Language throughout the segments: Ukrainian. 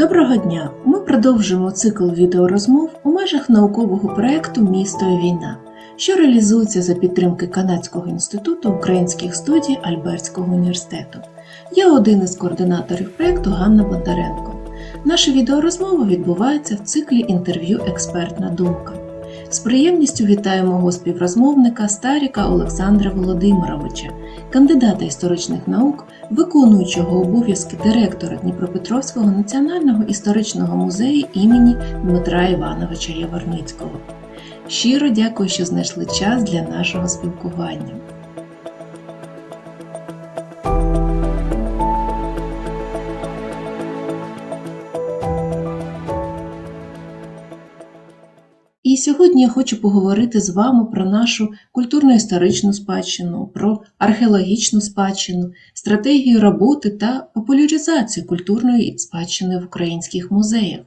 Доброго дня! Ми продовжуємо цикл відеорозмов у межах наукового проєкту Місто і війна, що реалізується за підтримки Канадського інституту українських студій Альбертського університету. Я один із координаторів проєкту Ганна Бондаренко. Наша відеорозмова відбувається в циклі інтерв'ю Експертна думка. З приємністю вітаю мого співрозмовника Старіка Олександра Володимировича, кандидата історичних наук, виконуючого обов'язки директора Дніпропетровського національного історичного музею імені Дмитра Івановича Яворницького. Щиро дякую, що знайшли час для нашого спілкування. Сьогодні я хочу поговорити з вами про нашу культурно-історичну спадщину, про археологічну спадщину, стратегію роботи та популяризацію культурної спадщини в українських музеях.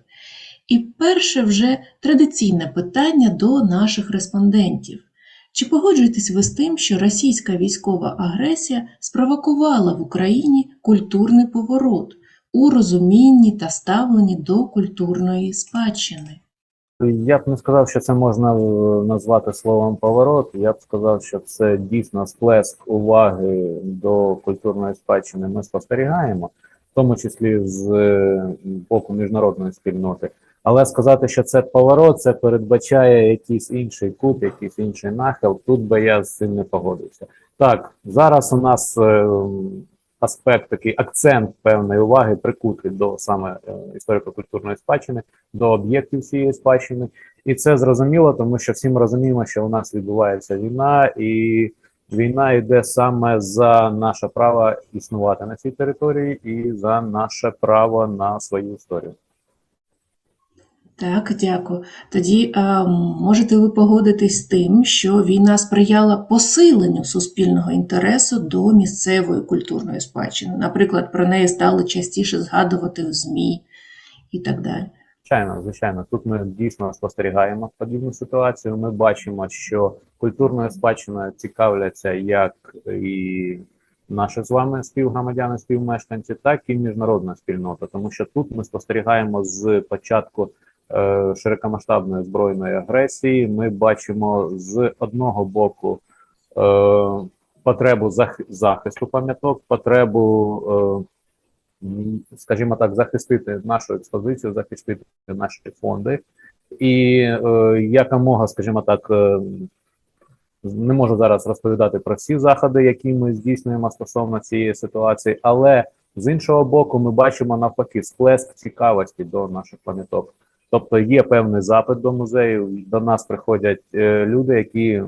І перше вже традиційне питання до наших респондентів. Чи погоджуєтесь ви з тим, що російська військова агресія спровокувала в Україні культурний поворот у розумінні та ставленні до культурної спадщини? Я б не сказав, що це можна е, назвати словом поворот. Я б сказав, що це дійсно сплеск уваги до культурної спадщини. Ми спостерігаємо, в тому числі з е, боку міжнародної спільноти. Але сказати, що це поворот, це передбачає якийсь інший кут, якийсь інший нахил. Тут би я з цим не погодився. Так, зараз у нас е, аспект, такий акцент певної уваги прикутий до саме е, історико-культурної спадщини, до об'єктів цієї спадщини. І це зрозуміло, тому що всі ми розуміємо, що у нас відбувається війна, і війна йде саме за наше право існувати на цій території і за наше право на свою історію. Так, дякую. Тоді а, можете ви погодитись з тим, що війна сприяла посиленню суспільного інтересу до місцевої культурної спадщини. Наприклад, про неї стали частіше згадувати в ЗМІ і так далі. Звичайно, звичайно, тут ми дійсно спостерігаємо подібну ситуацію. Ми бачимо, що культурною спадщиною цікавляться як і наші з вами співгромадяни, співмешканці, так і міжнародна спільнота, тому що тут ми спостерігаємо з початку широкомасштабної збройної агресії. Ми бачимо з одного боку е, потребу зах захисту пам'яток, потребу. Е, скажімо так, захистити нашу експозицію, захистити наші фонди, і е, якомога, скажімо так, е, не можу зараз розповідати про всі заходи, які ми здійснюємо стосовно цієї ситуації, але з іншого боку, ми бачимо навпаки сплеск цікавості до наших пам'яток. Тобто є певний запит до музею. До нас приходять е, люди, які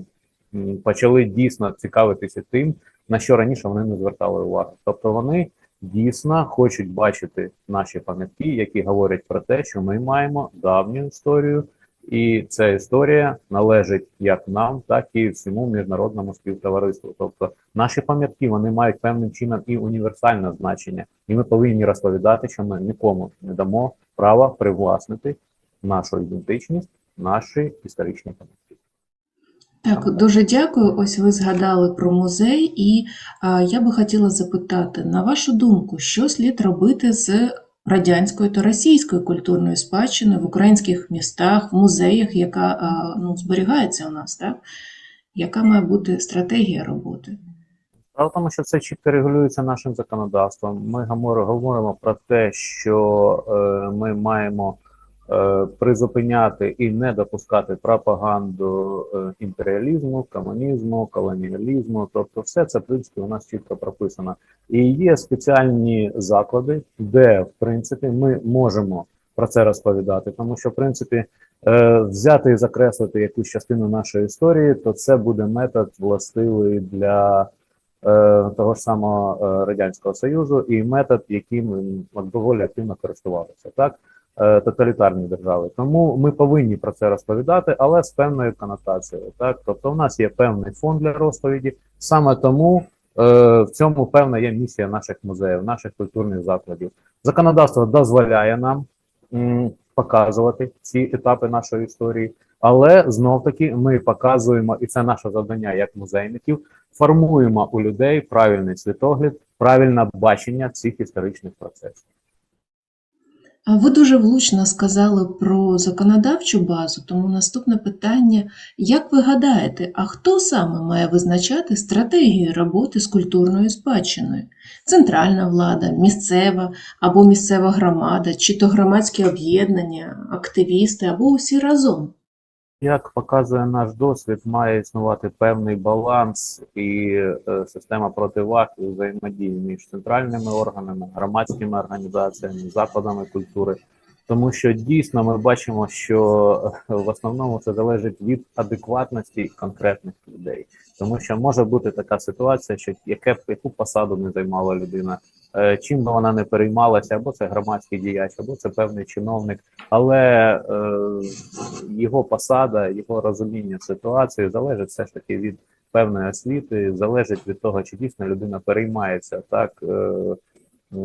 почали дійсно цікавитися тим, на що раніше вони не звертали уваги. Тобто вони дійсно хочуть бачити наші пам'ятки, які говорять про те, що ми маємо давню історію, і ця історія належить як нам, так і всьому міжнародному співтовариству. Тобто наші пам'ятки вони мають певним чином і універсальне значення, і ми повинні розповідати, що ми нікому не дамо права привласнити нашу ідентичність, наші історичні пам'ятки. Так, дуже дякую. Ось ви згадали про музей, і а, я би хотіла запитати, на вашу думку, що слід робити з радянською та російською культурною спадщиною в українських містах, в музеях, яка а, ну, зберігається у нас, так? Яка має бути стратегія роботи? Справа в тому, що це чітко регулюється нашим законодавством. Ми говоримо про те, що е, ми маємо призупиняти і не допускати пропаганду е, імперіалізму, комунізму, колоніалізму. Тобто, все це в принципі у нас чітко прописано. І є спеціальні заклади, де в принципі ми можемо про це розповідати, тому що в принципі е, взяти і закреслити якусь частину нашої історії, то це буде метод властивий для е, того ж самого е, радянського союзу, і метод, яким доволі активно користувалися, так е, тоталітарні держави. Тому ми повинні про це розповідати, але з певною конотацією. Так, тобто, в нас є певний фонд для розповіді. Саме тому е, в цьому певна є місія наших музеїв, наших культурних закладів. Законодавство дозволяє нам м, показувати ці етапи нашої історії. Але знов таки ми показуємо, і це наше завдання як музейників, формуємо у людей правильний світогляд, правильне бачення цих історичних процесів. Ви дуже влучно сказали про законодавчу базу, тому наступне питання: як ви гадаєте, а хто саме має визначати стратегію роботи з культурною спадщиною? Центральна влада, місцева або місцева громада, чи то громадські об'єднання, активісти або усі разом? Як показує наш досвід, має існувати певний баланс і е, система противаг і взаємодії між центральними органами, громадськими організаціями, закладами культури. Тому що дійсно ми бачимо, що е, в основному це залежить від адекватності конкретних людей. Тому що може бути така ситуація, що яке яку посаду не займала людина, е, чим би вона не переймалася, або це громадський діяч, або це певний чиновник, але е, його посада, його розуміння ситуації залежить все ж таки від певної освіти, залежить від того, чи дійсно людина переймається так е,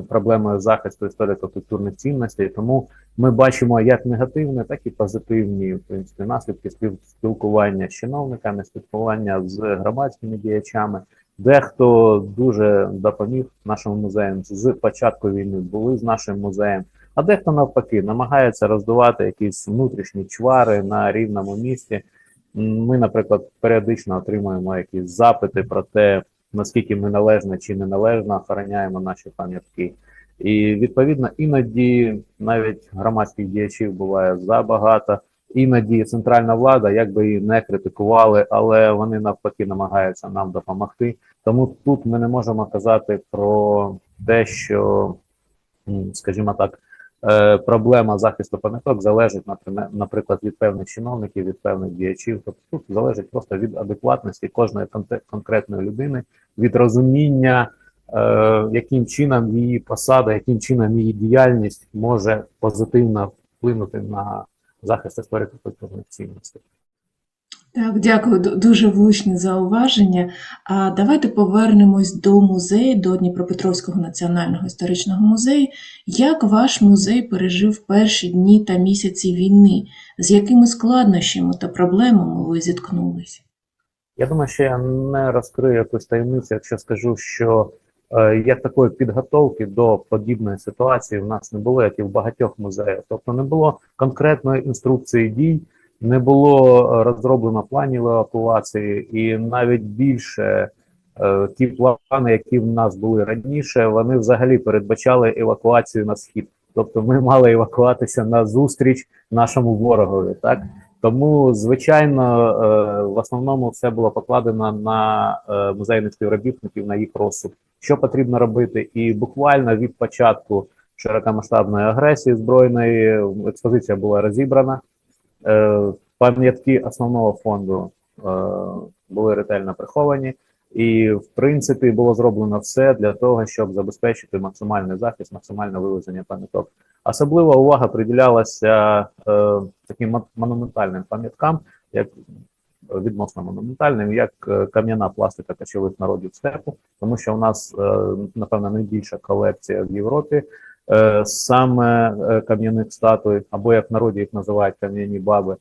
проблемою захисту історико-культурних цінностей. Тому ми бачимо як негативні, так і позитивні в принципі наслідки спілкування з чиновниками, спілкування з громадськими діячами. Дехто дуже допоміг нашим музеям з початку війни, були з нашим музеєм. А дехто навпаки намагається роздувати якісь внутрішні чвари на рівному місці. Ми, наприклад, періодично отримуємо якісь запити про те, наскільки ми належно чи неналежно охороняємо наші пам'ятки. І відповідно іноді навіть громадських діячів буває забагато. Іноді центральна влада, як би її не критикували, але вони навпаки намагаються нам допомогти. Тому тут ми не можемо казати про те, що, скажімо так, е, проблема захисту пам'яток залежить, наприклад, від певних чиновників, від певних діячів. Тобто тут залежить просто від адекватності кожної конкретної людини, від розуміння, е, яким чином її посада, яким чином її діяльність може позитивно вплинути на захист історико-культурних цінностей. Так, дякую, дуже влучні зауваження. А давайте повернемось до музею, до Дніпропетровського національного історичного музею. Як ваш музей пережив перші дні та місяці війни? З якими складнощами та проблемами ви зіткнулись? Я думаю, що я не розкрию якусь таємницю, якщо скажу, що е, як такої підготовки до подібної ситуації в нас не було, як і в багатьох музеях. Тобто не було конкретної інструкції дій, не було е, розроблено планів евакуації, і навіть більше е, ті плани, які в нас були раніше, вони взагалі передбачали евакуацію на схід. Тобто ми мали евакуватися на зустріч нашому ворогові, так тому, звичайно, е, в основному все було покладено на музейних співробітників, на їх розсуд, що потрібно робити. І буквально від початку широкомасштабної агресії збройної експозиція була розібрана. Е, Пам'ятки основного фонду е, були ретельно приховані, і в принципі було зроблено все для того, щоб забезпечити максимальний захист, максимальне вивезення пам'яток. Особлива увага приділялася е, таким мон- монументальним пам'яткам, як відносно монументальним, як кам'яна пластика кочових народів степу, тому що у нас, напевно, найбільша колекція в Європі саме е, кам'яних статуй, або як в народі їх називають кам'яні баби.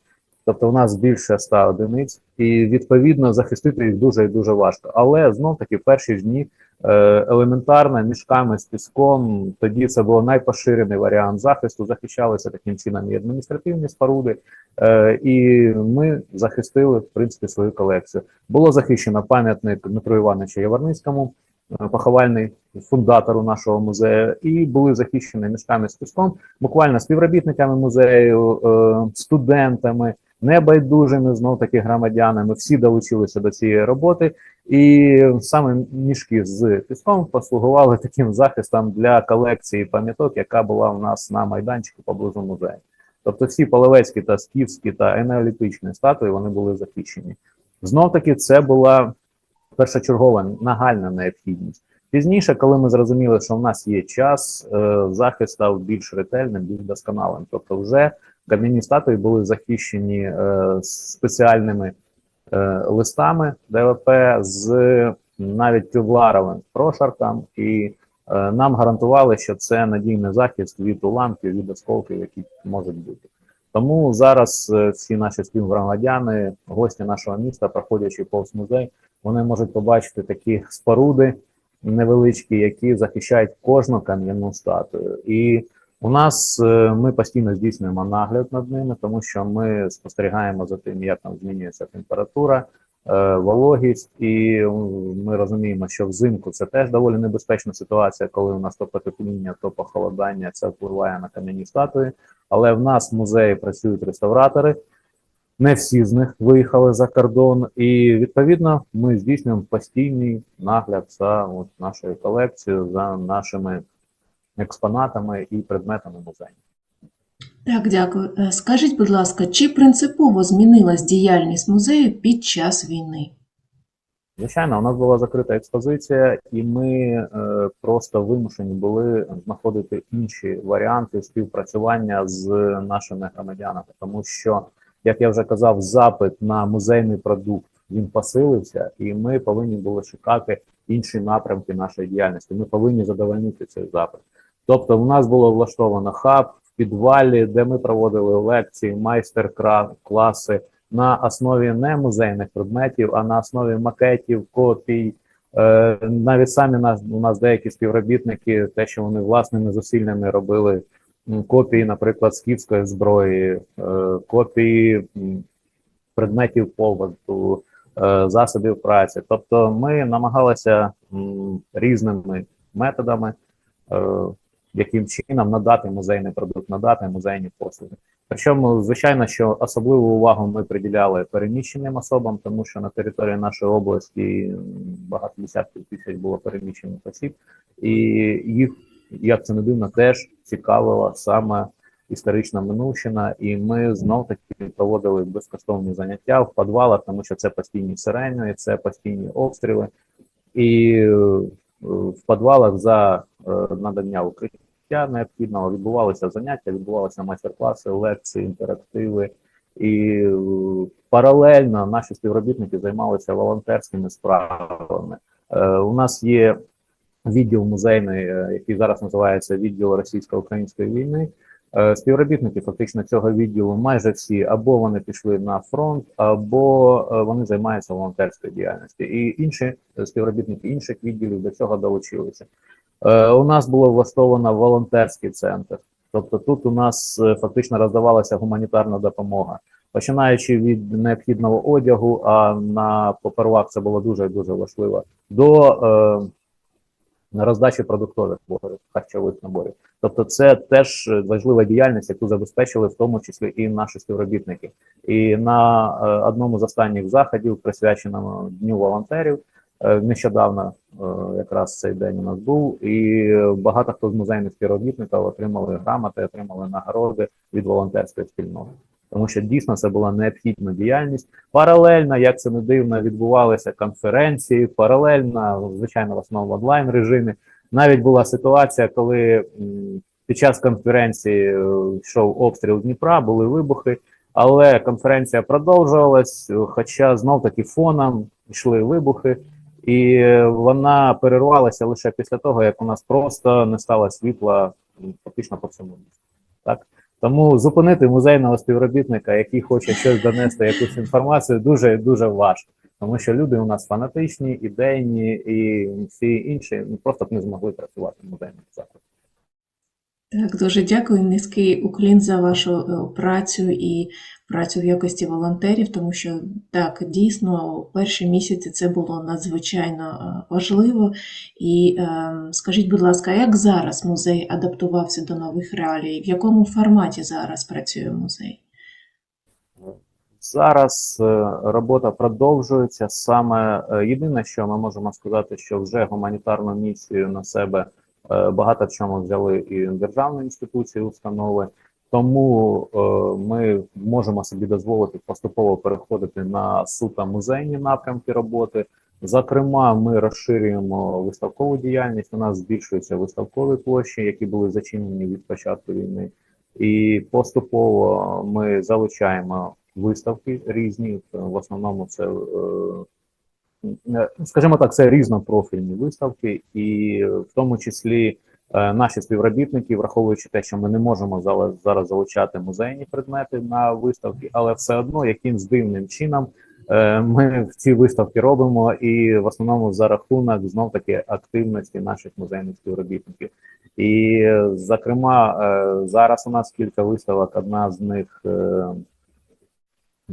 Тобто у нас більше ста одиниць, і відповідно захистити їх дуже і дуже важко. Але знов таки перші ж дні е, елементарно мішками з піском. Тоді це був найпоширений варіант захисту. Захищалися таким чином і адміністративні споруди, е, і ми захистили в принципі свою колекцію. Було захищено пам'ятник Дмитру Івановичу Яворницькому, е, поховальний фундатору нашого музею, і були захищені мішками з піском, буквально співробітниками музею, е, студентами. Небайдужими знов таки громадянами всі долучилися до цієї роботи, і саме мішки з піском послугували таким захистом для колекції пам'яток, яка була у нас на майданчику поблизу музею. Тобто всі половецькі та скіфські та енеолітичні статуї вони були захищені. Знов таки, це була першочергова нагальна необхідність. Пізніше, коли ми зрозуміли, що в нас є час, е, захист став більш ретельним, більш досконалим. Тобто, вже кам'яні статуї були захищені е, спеціальними е, листами ДВП з навіть кевларовим прошарком, і нам гарантували, що це надійний захист від уламків, від осколків, які можуть бути. Тому зараз всі наші співгромадяни, гості нашого міста, проходячи повз музей, вони можуть побачити такі споруди невеличкі, які захищають кожну кам'яну статую. І У нас е, ми постійно здійснюємо нагляд над ними, тому що ми спостерігаємо за тим, як там змінюється температура, е, вологість, і ми розуміємо, що взимку це теж доволі небезпечна ситуація, коли у нас то потепління, то похолодання, це впливає на кам'яні статуї. Але в нас в музеї працюють реставратори. Не всі з них виїхали за кордон, і відповідно ми здійснюємо постійний нагляд за от, нашою колекцією, за нашими експонатами і предметами музею. Так, дякую. Е, Скажіть, будь ласка, чи принципово змінилась діяльність музею під час війни? Звичайно, у нас була закрита експозиція, і ми е, просто вимушені були знаходити інші варіанти співпрацювання з нашими громадянами, тому що, як я вже казав, запит на музейний продукт він посилився, і ми повинні були шукати інші напрямки нашої діяльності. Ми повинні задовольнити цей запит. Тобто, у нас було влаштовано хаб в підвалі, де ми проводили лекції, майстер-класи на основі не музейних предметів, а на основі макетів, копій. Е, навіть самі у нас деякі співробітники, те, що вони власними зусиллями робили копії, наприклад, скіфської зброї, е, копії предметів побуту, е, засобів праці. Тобто, ми намагалися різними методами, е, яким чином надати музейний продукт, надати музейні послуги. Причому, звичайно, що особливу увагу ми приділяли переміщеним особам, тому що на території нашої області багато десятків тисяч було переміщених осіб, і їх, як це не дивно, теж цікавила саме історична минувщина. І ми знов таки проводили безкоштовні заняття в підвалах, тому що це постійні сирени, це постійні обстріли. І е, в підвалах за е, надання укриття необхідного відбувалися заняття, відбувалися майстер-класи, лекції, інтерактиви. І е, паралельно наші співробітники займалися волонтерськими справами. У нас є відділ музейний, е, який зараз називається відділ російсько-української війни. Е, Співробітники фактично цього відділу майже всі або вони пішли на фронт, або е, вони займаються волонтерською діяльністю. І інші співробітники інших відділів до цього долучилися. У нас було влаштовано волонтерський центр. Тобто тут у нас фактично роздавалася гуманітарна допомога, починаючи від необхідного одягу, а на попервах це було дуже дуже важливо, до е, роздачі продуктових харчових наборів. Тобто, це теж важлива діяльність, яку забезпечили в тому числі і наші співробітники. І на е, одному з останніх заходів, присвяченому Дню волонтерів, е, нещодавно е, якраз цей день у нас був, і багато хто з музейних співробітників отримали грамоти, отримали нагороди від волонтерської спільноти. Тому що дійсно це була необхідна діяльність. Паралельно, як це не дивно, відбувалися конференції, паралельно, звичайно, в основному онлайн режимі. Навіть була ситуація, коли під час конференції е, йшов обстріл Дніпра, були вибухи, але конференція продовжувалась, хоча знов таки фоном йшли вибухи, і вона перервалася лише після того, як у нас просто не стало світла фактично по всьому місту. Так тому зупинити музейного співробітника, який хоче щось донести, якусь інформацію, дуже дуже важко, тому що люди у нас фанатичні, ідейні і всі інші ну, просто б не змогли працювати в музейному закладі. Так, дуже дякую. Низький уклін за вашу е, працю і працю в якості волонтерів, тому що так, дійсно, перші місяці це було надзвичайно е, важливо. І е, скажіть, будь ласка, як зараз музей адаптувався до нових реалій? В якому форматі зараз працює музей? Зараз робота продовжується. Саме єдине, що ми можемо сказати, що вже гуманітарну місію на себе багато в чому взяли і державні інституції, установи. Тому е, ми можемо собі дозволити поступово переходити на суто музейні напрямки роботи. Зокрема, ми розширюємо виставкову діяльність. У нас збільшуються виставкові площі, які були зачинені від початку війни. І поступово ми залучаємо виставки різні. В основному це, е, скажімо так, це різнопрофільні виставки, і в тому числі е, наші співробітники, враховуючи те, що ми не можемо зараз залучати музейні предмети на виставки, але все одно якимсь дивним чином Е, Ми ці виставки робимо і в основному за рахунок знов таки активності наших музейних співробітників. І, зокрема, е, зараз у нас кілька виставок. Одна з них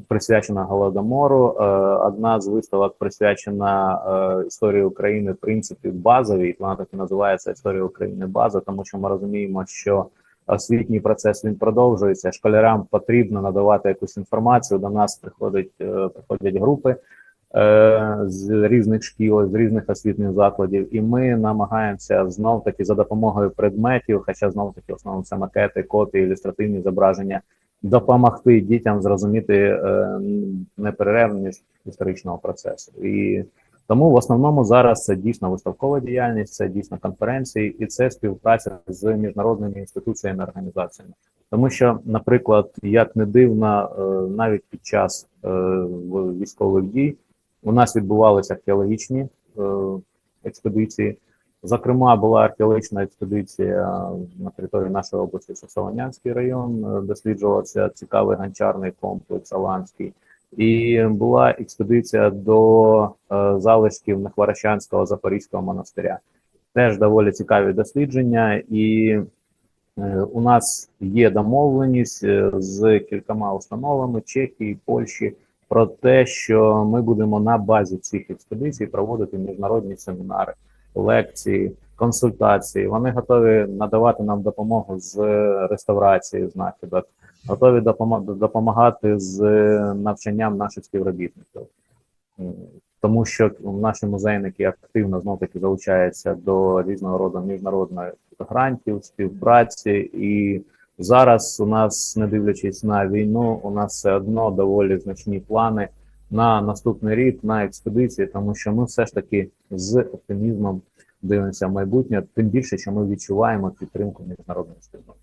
присвячена Голодомору, е, одна з виставок присвячена е, історії України, в принципі, базовій. Вона так і називається Історія України база, тому що ми розуміємо, що освітній процес він продовжується. Школярам потрібно надавати якусь інформацію. До нас приходять, е, приходять групи з різних шкіл, з різних освітніх закладів, і ми намагаємося знов таки за допомогою предметів, хоча знов таки в основному це макети, копії, ілюстративні зображення, допомогти дітям зрозуміти е, неперервність історичного процесу. І тому в основному зараз це дійсно виставкова діяльність, це дійсно конференції і це співпраця з міжнародними інституціями і організаціями. Тому що, наприклад, як не дивно, е, навіть під час е, військових дій у нас відбувалися археологічні експедиції. Зокрема, була археологічна експедиція на території нашої області, це Солонянський район, е, досліджувався цікавий гончарний комплекс Аланський. І була експедиція до е, залишків Нехворощанського Запорізького монастиря. Теж доволі цікаві дослідження, і е, у нас є домовленість е, з кількома установами Чехії, Польщі про те, що ми будемо на базі цих експедицій проводити міжнародні семінари, лекції, консультації. Вони готові надавати нам допомогу з реставрації знахідок, готові допомагати з навчанням наших співробітників. Тому що наші музейники активно знов таки залучаються до різного роду міжнародних грантів, співпраці, і зараз у нас, не дивлячись на війну, у нас все одно доволі значні плани на наступний рік на експедиції, тому що ми все ж таки з оптимізмом дивимося в майбутнє, тим більше, що ми відчуваємо підтримку міжнародної спільноти.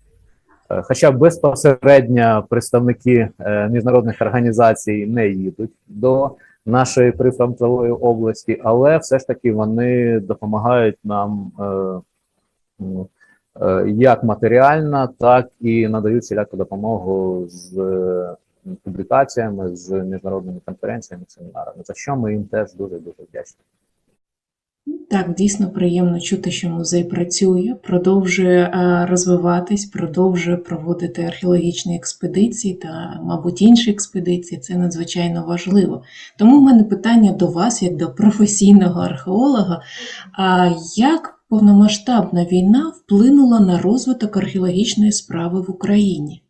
Е, Хоча безпосередньо представники е, міжнародних організацій не їдуть до нашої прифронтової області, але все ж таки вони допомагають нам е, ну, як матеріально, так і надають всіляку допомогу з публікаціями, з міжнародними конференціями, семінарами, за що ми їм теж дуже дуже вдячні. Так, дійсно приємно чути, що музей працює, продовжує е, розвиватись, продовжує проводити археологічні експедиції та, мабуть, інші експедиції. Це надзвичайно важливо. Тому в мене питання до вас, як до професійного археолога. А як повномасштабна війна вплинула на розвиток археологічної справи в Україні?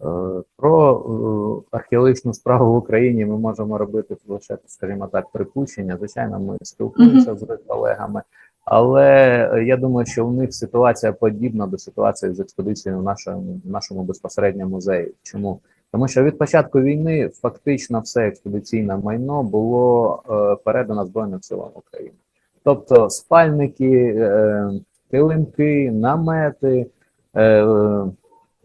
Е, Про е, археологічну справу в Україні ми можемо робити лише, скажімо так, припущення. Звичайно, ми спілкуємося з колегами, але е, я думаю, що у них ситуація подібна до ситуації з експедицією в нашому, в нашому безпосередньо музеї. Чому? Тому що від початку війни фактично все експедиційне майно було е, передано Збройним силам України. Тобто спальники, е, килимки, намети. Е,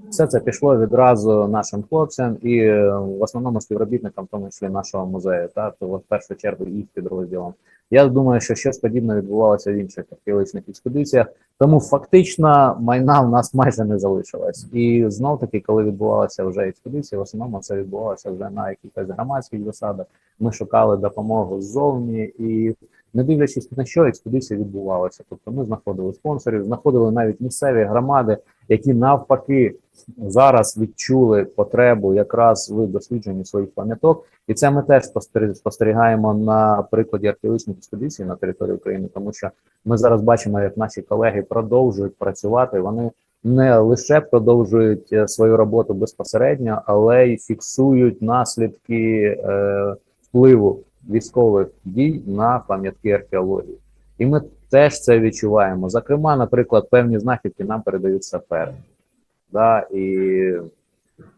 все це пішло відразу нашим хлопцям і е, в основному співробітникам, в тому числі нашого музею, та то в першу чергу їх підрозділом. Я думаю, що щось подібне відбувалося в інших археологічних експедиціях, тому фактично майна в нас майже не залишилось. І знов таки, коли відбувалася вже експедиція, в основному це відбувалося вже на якихось громадських засадах. Ми шукали допомогу ззовні і. Не дивлячись на що експедиція відбувалася, тобто ми знаходили спонсорів, знаходили навіть місцеві громади, які навпаки зараз відчули потребу якраз в дослідженні своїх пам'яток, і це ми теж спостер- спостерігаємо на прикладі археологічних експедицій на території України, тому що ми зараз бачимо, як наші колеги продовжують працювати. Вони не лише продовжують е, свою роботу безпосередньо, але й фіксують наслідки е, впливу військових дій на пам'ятки археології. І ми теж це відчуваємо. Зокрема, наприклад, певні знахідки нам передають сапери. Да, і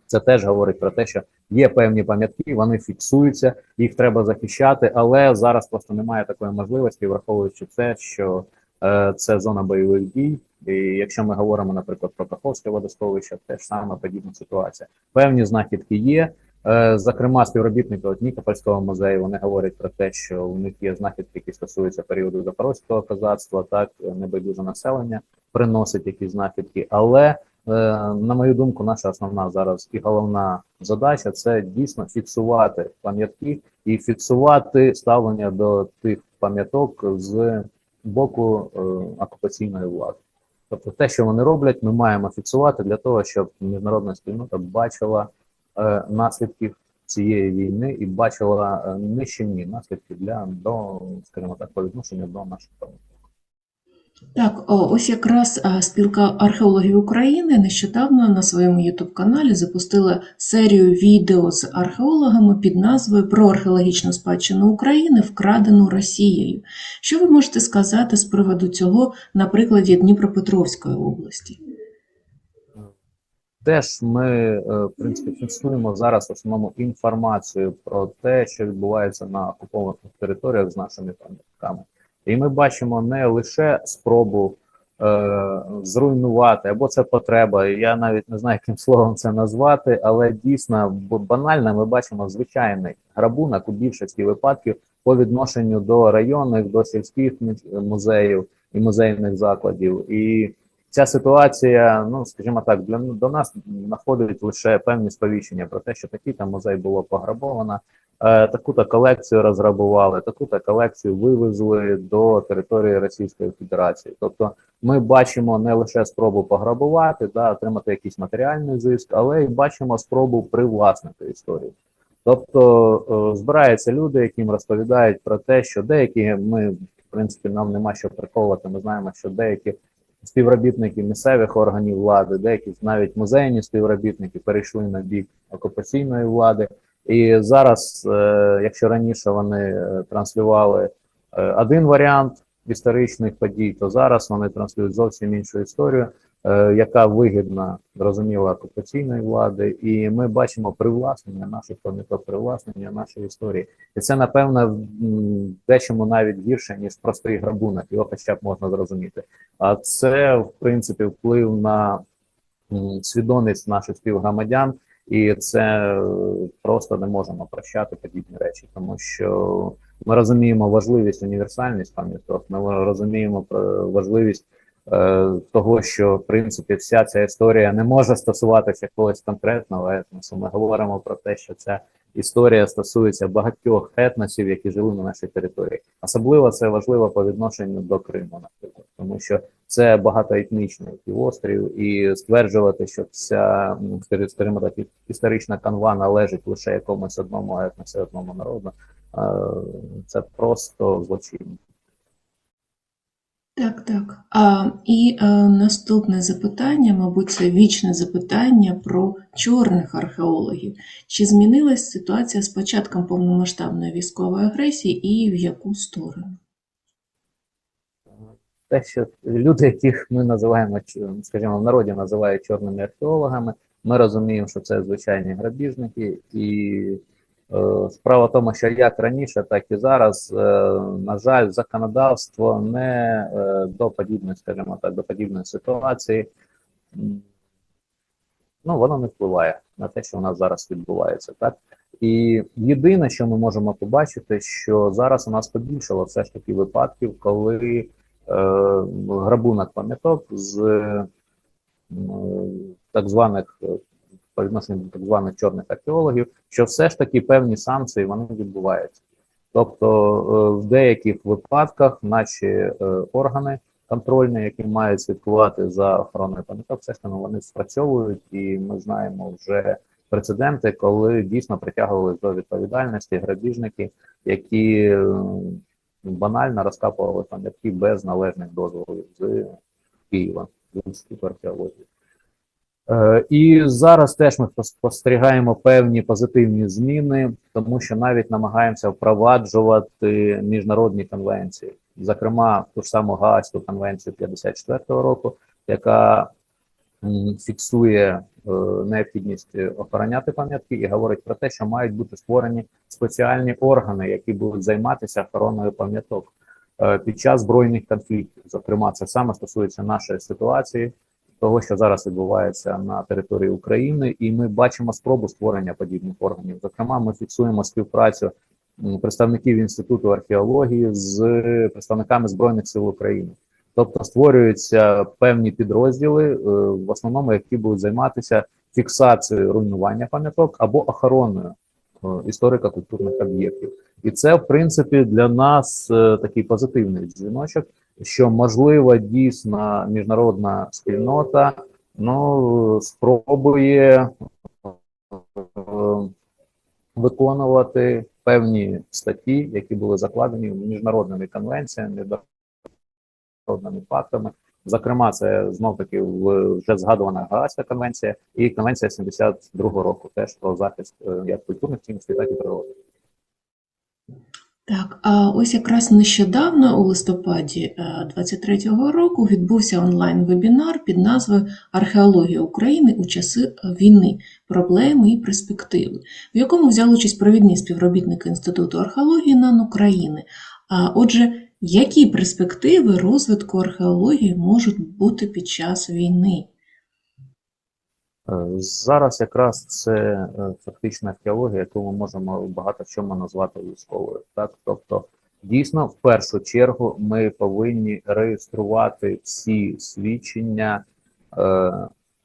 це теж говорить про те, що є певні пам'ятки, вони фіксуються, їх треба захищати, але зараз просто немає такої можливості, враховуючи це, що е, це зона бойових дій. І якщо ми говоримо, наприклад, про Каховське водосховище, теж саме подібна ситуація. Певні знахідки є. Е, Зокрема, співробітники Нікопольського музею вони говорять про те, що у них є знахідки, які стосуються періоду запорозького козацтва, так небайдуже населення приносить якісь знахідки, але на мою думку, наша основна зараз і головна задача це дійсно фіксувати пам'ятки і фіксувати ставлення до тих пам'яток з боку е, окупаційної влади. Тобто, те, що вони роблять, ми маємо фіксувати для того, щоб міжнародна спільнота бачила е, наслідки цієї війни і бачила е, нищівні наслідки для до, скажімо так, по відношенню до наших пам'яток. Так, ось якраз спілка археологів України нещодавно на своєму YouTube-каналі запустила серію відео з археологами під назвою Про археологічну спадщину України, вкрадену Росією. Що ви можете сказати з приводу цього на прикладі Дніпропетровської області? Теж ми, е, в принципі, фіксуємо зараз в основному інформацію про те, що відбувається на окупованих територіях з нашими пам'ятками. І ми бачимо не лише спробу е, зруйнувати, або це потреба. Я навіть не знаю, яким словом це назвати, але дійсно банально ми бачимо звичайний грабунок у більшості випадків по відношенню до районних, до сільських музеїв і музейних закладів. І ця ситуація, ну скажімо так, для до нас знаходить лише певні сповіщення про те, що такий там музей було пограбовано, е, таку-то колекцію розграбували, таку-то колекцію вивезли до території Російської Федерації. Тобто, ми бачимо не лише спробу пограбувати, да, отримати якийсь матеріальний зиск, але й бачимо спробу привласнити історію. Тобто е, збираються люди, яким розповідають про те, що деякі ми, в принципі, нам нема що приховувати. Ми знаємо, що деякі співробітники місцевих органів влади, деякі навіть музейні співробітники перейшли на бік окупаційної влади. І зараз, е, якщо раніше вони е, транслювали е, один варіант історичних подій, то зараз вони транслюють зовсім іншу історію, яка вигідна, зрозуміло, окупаційної влади, і ми бачимо привласнення наших пам'яток, привласнення нашої історії. І це, напевно, дечому навіть гірше, ніж простий грабунок, його хоча б можна зрозуміти. А це, в принципі, вплив на свідомість наших співгромадян, і це е, просто не можемо прощати подібні речі, тому що ми розуміємо важливість універсальність пам'яток, ми розуміємо про важливість е, того, що в принципі вся ця історія не може стосуватися якогось конкретного етносу. Ми говоримо про те, що ця історія стосується багатьох етносів, які жили на нашій території. Особливо це важливо по відношенню до Криму, наприклад, тому що це багатоетнічний півострів, і стверджувати, що ця скажі- скажімо так, історична канва належить лише якомусь одному етносу, одному народу, е, це просто злочинно. Так, так. А, і е, наступне запитання, мабуть, це вічне запитання про чорних археологів. Чи змінилась ситуація з початком повномасштабної військової агресії і в яку сторону? те, що люди, яких ми називаємо, скажімо, в народі називають чорними археологами, ми розуміємо, що це звичайні грабіжники, і справа в тому, що як раніше, так і зараз, е, на жаль, законодавство не е, до подібної, скажімо так, до подібної ситуації, ну, воно не впливає на те, що у нас зараз відбувається, так? І єдине, що ми можемо побачити, що зараз у нас побільшало все ж таки випадків, коли е, грабунок пам'яток з м, так званих е, по відношенню до так званих чорних археологів, що все ж таки певні санкції вони відбуваються. Тобто е, в деяких випадках наші е, органи контрольні, які мають слідкувати за охороною пам'яток, все ж таки вони спрацьовують, і ми знаємо вже прецеденти, коли дійсно притягували до відповідальності грабіжники, які банально розкапували пам'ятки без належних дозволів з Києва, з інституту археології. Е, І зараз теж ми спостерігаємо певні позитивні зміни, тому що навіть намагаємося впроваджувати міжнародні конвенції, зокрема ту ж саму Гаазьку конвенцію 54-го року, яка фіксує е, необхідність охороняти пам'ятки і говорить про те, що мають бути створені спеціальні органи, які будуть займатися охороною пам'яток е, під час збройних конфліктів. Зокрема, це саме стосується нашої ситуації, того, що зараз відбувається на території України, і ми бачимо спробу створення подібних органів. Зокрема, ми фіксуємо співпрацю представників інституту археології з представниками збройних сил України. Тобто створюються певні підрозділи, е, в основному які будуть займатися фіксацією руйнування пам'яток або охороною е, історико-культурних об'єктів. І це, в принципі, для нас е, такий позитивний дзвіночок, що можливо дійсно міжнародна спільнота ну, спробує е, виконувати певні статті, які були закладені міжнародними конвенціями, міжнародними пактами. Зокрема, це знов таки вже згадувана Гаазька конвенція і конвенція 72-го року, теж про захист е, як культурних цінностей, так і природи. Так, а ось якраз нещодавно, у листопаді е, 23-го року, відбувся онлайн-вебінар під назвою Археологія України у часи е, війни. Проблеми і перспективи, в якому взяли участь провідні співробітники Інституту археології НАН України. А отже, які перспективи розвитку археології можуть бути під час війни? Е, Зараз якраз це е, фактична археологія, яку ми можемо багато в чому назвати військовою. Так, тобто, дійсно, в першу чергу, ми повинні реєструвати всі свідчення е,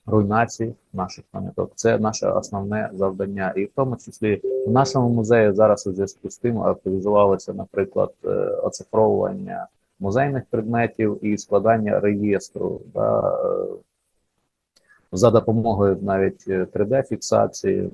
руйнації наших пам'яток. Це наше основне завдання, і в тому числі в нашому музеї зараз у зв'язку з тим активізувалося, наприклад, е, оцифровування музейних предметів і складання реєстру. Да, за допомогою навіть 3D-фіксації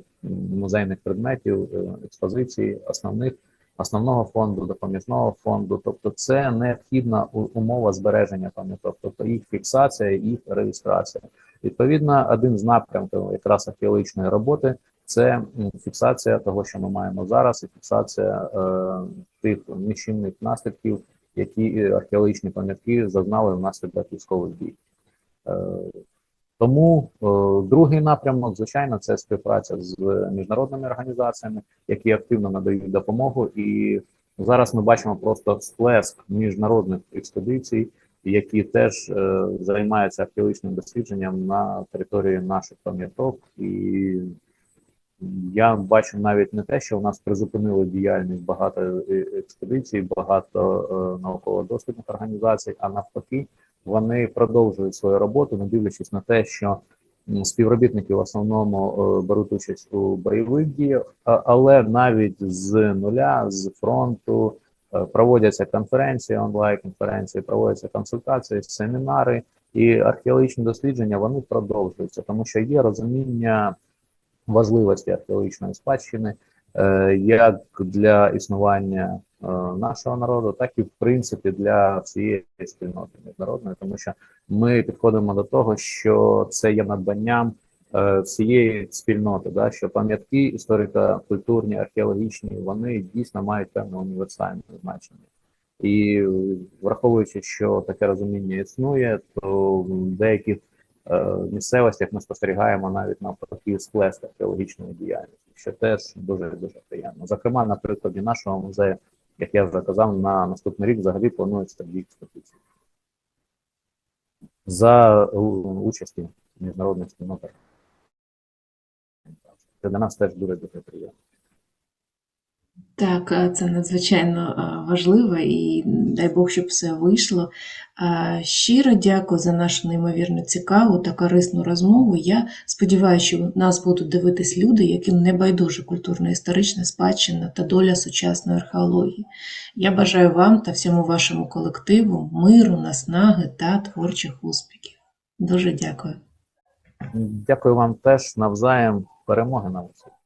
музейних предметів, е, експозицій, основних основного фонду, допоміжного фонду. Тобто, це необхідна умова збереження пам'яток, тобто їх фіксація, їх реєстрація. Відповідно, один з напрямків якраз археологічної роботи це фіксація того, що ми маємо зараз, і фіксація е, тих нищівних наслідків, які е, археологічні пам'ятки зазнали внаслідок військових дій. Е, тому е, другий напрямок, звичайно, це співпраця з міжнародними організаціями, які активно надають допомогу. І зараз ми бачимо просто сплеск міжнародних експедицій, які теж е, займаються археологічним дослідженням на території наших пам'яток. І я бачу навіть не те, що у нас призупинили діяльність багато е, експедицій, багато е, науково-дослідних організацій, а навпаки, вони продовжують свою роботу, не дивлячись на те, що співробітники в основному е, беруть участь у бойових діях, але навіть з нуля, з фронту е, проводяться конференції, онлайн-конференції, проводяться консультації, семінари і археологічні дослідження вони продовжуються, тому що є розуміння важливості археологічної спадщини як для існування е, нашого народу, так і в принципі для всієї спільноти міжнародної, тому що ми підходимо до того, що це є надбанням е, всієї спільноти, да, що пам'ятки історико-культурні, археологічні, вони дійсно мають певне універсальне значення. І е, враховуючи, що таке розуміння існує, то в деяких е, місцевостях ми спостерігаємо навіть навпаки сплеск археологічної діяльності, що теж дуже дуже приємно. Зокрема, на прикладі нашого музею, як я вже казав, на наступний рік взагалі планується дві експозиції за участі міжнародних спільнот. Це для нас теж дуже дуже приємно. Так, е, це надзвичайно е, важливо і дай Бог, щоб все вийшло. Щиро дякую за нашу неймовірно цікаву та корисну розмову. Я сподіваюся, що нас будуть дивитись люди, яким не байдуже культурно-історична спадщина та доля сучасної археології. Я бажаю вам та всьому вашому колективу миру, наснаги та творчих успіхів. Дуже дякую. Дякую вам теж навзаєм перемоги на усіх.